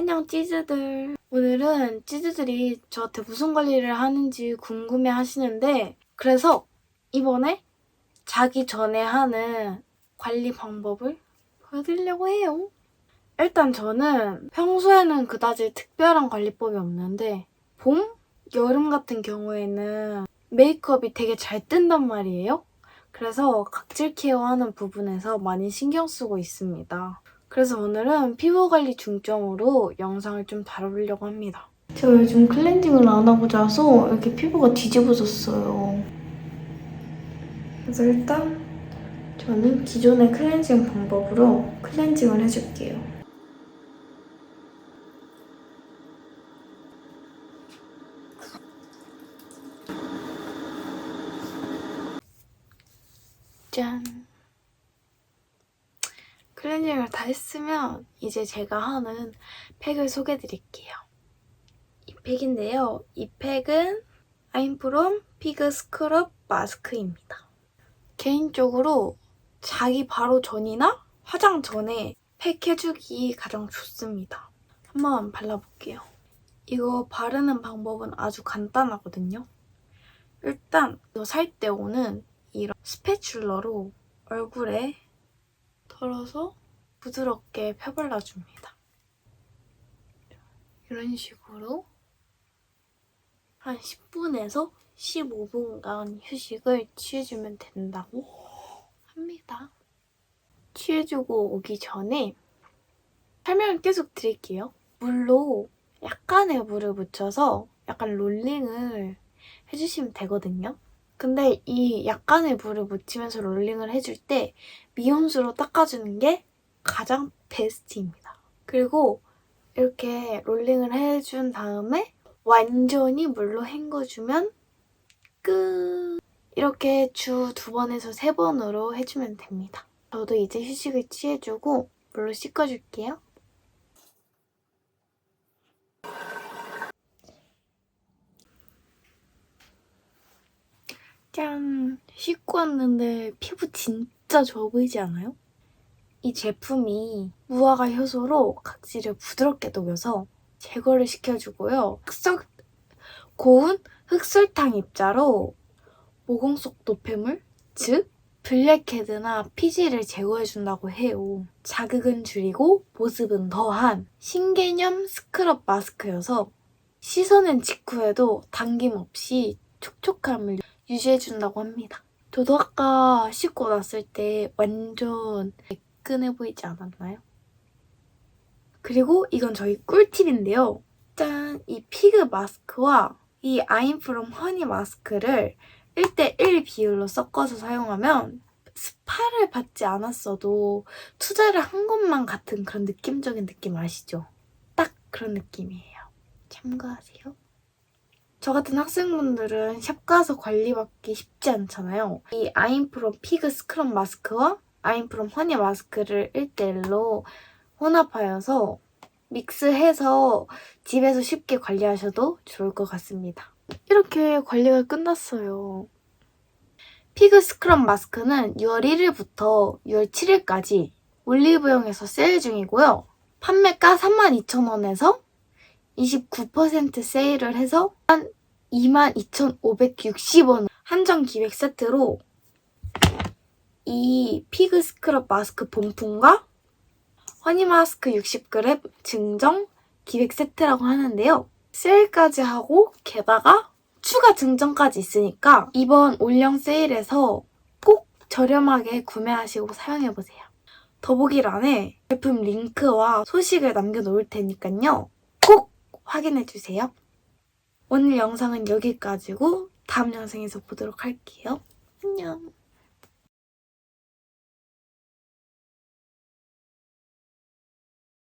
안녕 찌즈들. 오늘은 찌즈들이 저한테 무슨 관리를 하는지 궁금해 하시는데 그래서 이번에 자기 전에 하는 관리 방법을 보여드리려고 해요. 일단 저는 평소에는 그다지 특별한 관리법이 없는데 봄, 여름 같은 경우에는 메이크업이 되게 잘 뜬단 말이에요. 그래서 각질 케어하는 부분에서 많이 신경 쓰고 있습니다. 그래서 오늘은 피부 관리 중점으로 영상을 좀 다뤄보려고 합니다. 제가 요즘 클렌징을 안 하고 자서 이렇게 피부가 뒤집어졌어요. 그래서 일단 저는 기존의 클렌징 방법으로 클렌징을 해줄게요. 짠. 클렌징을 다 했으면 이제 제가 하는 팩을 소개해 드릴게요. 이 팩인데요. 이 팩은 아임프롬 피그 스크럽 마스크입니다. 개인적으로 자기 바로 전이나 화장 전에 팩 해주기 가장 좋습니다. 한번 발라볼게요. 이거 바르는 방법은 아주 간단하거든요. 일단 이거 살 때 오는 이런 스패츌러로 얼굴에 털어서 부드럽게 펴발라줍니다. 이런 식으로 한 10분에서 15분간 휴식을 취해주면 된다고 합니다. 취해주고 오기 전에 설명을 계속 드릴게요. 물로 약간의 물을 묻혀서 약간 롤링을 해주시면 되거든요. 근데 이 약간의 물을 묻히면서 롤링을 해줄 때 미온수로 닦아주는 게 가장 베스트입니다. 그리고 이렇게 롤링을 해준 다음에 완전히 물로 헹궈주면 끝! 이렇게 주 두 번에서 세 번으로 해주면 됩니다. 저도 이제 휴식을 취해주고 물로 씻어줄게요. 짠! 씻고 왔는데 피부 진짜 좋아 보이지 않아요? 이 제품이 무화과 효소로 각질을 부드럽게 녹여서 제거를 시켜주고요. 흑설, 고운 흑설탕 입자로 모공 속 노폐물, 즉 블랙헤드나 피지를 제거해준다고 해요. 자극은 줄이고 보습은 더한 신개념 스크럽 마스크여서 씻어낸 직후에도 당김 없이 촉촉함을 유지해준다고 합니다. 저도 아까 씻고 났을 때 완전 매끈해 보이지 않았나요? 그리고 이건 저희 꿀팁인데요. 짠! 이 피그 마스크와 이 아임 프롬 허니 마스크를 1대1 비율로 섞어서 사용하면 스파를 받지 않았어도 투자를 한 것만 같은 그런 느낌적인 느낌 아시죠? 딱 그런 느낌이에요. 참고하세요. 저 같은 학생분들은 샵 가서 관리받기 쉽지 않잖아요. 이 아임프롬 피그 스크럽 마스크와 아임 프롬 허니 마스크를 1대1로 혼합하여서 믹스해서 집에서 쉽게 관리하셔도 좋을 것 같습니다. 이렇게 관리가 끝났어요. 피그 스크럽 마스크는 6월 1일부터 6월 7일까지 올리브영에서 세일 중이고요. 판매가 32,000원에서 29% 세일을 해서 한 22,560원 한정 기획 세트로 이 피그 스크럽 마스크 본품과 허니 마스크 60g 증정 기획 세트라고 하는데요. 세일까지 하고 게다가 추가 증정까지 있으니까 이번 올영 세일에서 꼭 저렴하게 구매하시고 사용해보세요. 더보기란에 제품 링크와 소식을 남겨놓을 테니까요. 꼭 확인해주세요. 오늘 영상은 여기까지고 다음 영상에서 보도록 할게요. 안녕.